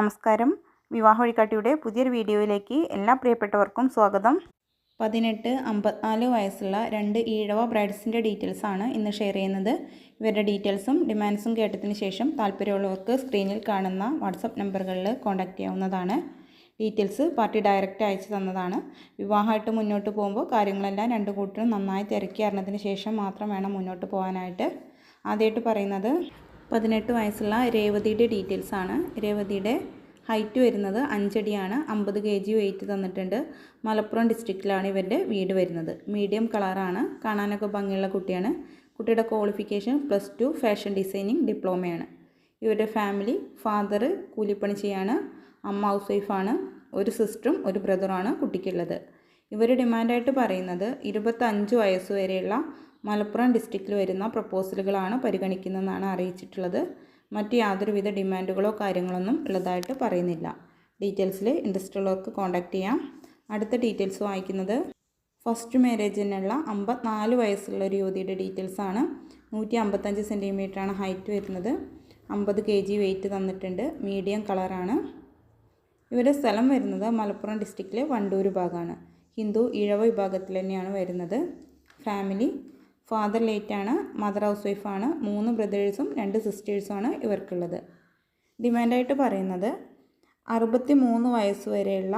നമസ്കാരം. വിവാഹ വഴികാട്ടിയുടെ പുതിയൊരു വീഡിയോയിലേക്ക് എല്ലാ പ്രിയപ്പെട്ടവർക്കും സ്വാഗതം. പതിനെട്ട് അമ്പത്തിനാല് വയസ്സുള്ള രണ്ട് ഈഴവ ബ്രൈഡ്സിന്റെ ഡീറ്റെയിൽസാണ് ഇന്ന് ഷെയർ ചെയ്യുന്നത്. ഇവരുടെ ഡീറ്റെയിൽസും ഡിമാൻഡ്സും കേട്ടതിന് ശേഷം താല്പര്യമുള്ളവർക്ക് സ്ക്രീനിൽ കാണുന്ന വാട്സപ്പ് നമ്പറുകളിൽ കോൺടാക്റ്റ് ചെയ്യാവുന്നതാണ്. ഡീറ്റെയിൽസ് പാർട്ടി ഡയറക്റ്റ് അയച്ചു തന്നതാണ്. വിവാഹമായിട്ട് മുന്നോട്ട് പോകുമ്പോൾ കാര്യങ്ങളെല്ലാം രണ്ട് കൂട്ടരും നന്നായി തിരക്കി അറിഞ്ഞതിന് ശേഷം മാത്രം വേണം മുന്നോട്ട് പോകാനായിട്ട്. ആദ്യമായിട്ട് പറയുന്നത് പതിനെട്ട് വയസ്സുള്ള രേവതിയുടെ ഡീറ്റെയിൽസ് ആണ്. രേവതിയുടെ ഹൈറ്റ് വരുന്നത് അഞ്ചടിയാണ്. അമ്പത് കെ ജി വെയിറ്റ് തന്നിട്ടുണ്ട്. മലപ്പുറം ഡിസ്ട്രിക്റ്റിലാണ് ഇവരുടെ വീട് വരുന്നത്. മീഡിയം കളറാണ് കാണാനൊക്കെ ഭംഗിയുള്ള കുട്ടിയാണ്. കുട്ടിയുടെ qualification plus two fashion designing ഡിപ്ലോമയാണ് ഇവരുടെ ഫാമിലി ഫാദർ കൂലിപ്പണി ചെയ്യാണ്. അമ്മ ഹൗസ് വൈഫാണ് ഒരു സിസ്റ്ററും ഒരു ബ്രദറുമാണ് കുട്ടിക്കുള്ളത്. ഇവർ ഡിമാൻഡായിട്ട് പറയുന്നത് ഇരുപത്തഞ്ച് വയസ്സ് വരെയുള്ള മലപ്പുറം ഡിസ്ട്രിക്റ്റിൽ വരുന്ന പ്രപ്പോസലുകളാണ് പരിഗണിക്കുന്നതെന്നാണ് അറിയിച്ചിട്ടുള്ളത്. മറ്റ് യാതൊരുവിധ ഡിമാൻഡുകളോ കാര്യങ്ങളൊന്നും ഉള്ളതായിട്ട് പറയുന്നില്ല. ഡീറ്റെയിൽസിൽ ഇൻട്രസ്റ്റ് ഉള്ളവർക്ക് കോൺടാക്റ്റ് ചെയ്യാം. അടുത്ത ഡീറ്റെയിൽസ് വായിക്കുന്നത് ഫസ്റ്റ് മാരേജിനുള്ള അമ്പത്തിനാല് വയസ്സുള്ള ഒരു യുവതിയുടെ ഡീറ്റെയിൽസ് ആണ്. നൂറ്റി അമ്പത്തഞ്ച് സെന്റിമീറ്ററാണ് ഹൈറ്റ് വരുന്നത്. അമ്പത് കെ ജി വെയിറ്റ് തന്നിട്ടുണ്ട്. മീഡിയം കളറാണ്. ഇവരുടെ സ്ഥലം വരുന്നത് മലപ്പുറം ഡിസ്ട്രിക്റ്റിലെ വണ്ടൂർ ഭാഗമാണ്. ഹിന്ദു ഇഴവ വിഭാഗത്തിൽ തന്നെയാണ് വരുന്നത്. ഫാമിലി ഫാദർ ലേറ്റ് ആണ് മദർ ഹൗസ് വൈഫാണ് മൂന്ന് ബ്രദേഴ്സും രണ്ട് സിസ്റ്റേഴ്സുമാണ് ഇവർക്കുള്ളത്. ഡിമാൻഡായിട്ട് പറയുന്നത് അറുപത്തി മൂന്ന് വയസ്സ് വരെയുള്ള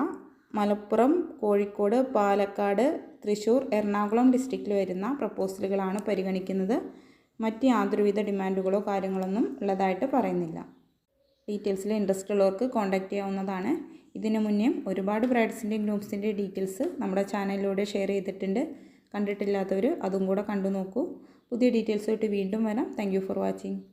മലപ്പുറം കോഴിക്കോട് പാലക്കാട് തൃശ്ശൂർ എറണാകുളം ഡിസ്ട്രിക്റ്റിൽ വരുന്ന പ്രപ്പോസലുകളാണ് പരിഗണിക്കുന്നത്. മറ്റ് യാതൊരുവിധ ഡിമാൻഡുകളോ കാര്യങ്ങളൊന്നും ഉള്ളതായിട്ട് പറയുന്നില്ല. ഡീറ്റെയിൽസിൽ ഇൻട്രസ്റ്റ് ഉള്ളവർക്ക് കോൺടാക്റ്റ് ചെയ്യാവുന്നതാണ്. ഇതിനു മുന്നേ ഒരുപാട് ബ്രൈഡ്സിന്റെയും ഗ്രൂപ്പ്സിന്റെയും ഡീറ്റെയിൽസ് നമ്മുടെ ചാനലിലൂടെ ഷെയർ ചെയ്തിട്ടുണ്ട്. കണ്ടിട്ടില്ലാത്തവർ അതും കൂടെ കണ്ടു നോക്കൂ. പുതിയ ഡീറ്റെയിൽസുമായിട്ട് വീണ്ടും വരാം. Thank for watching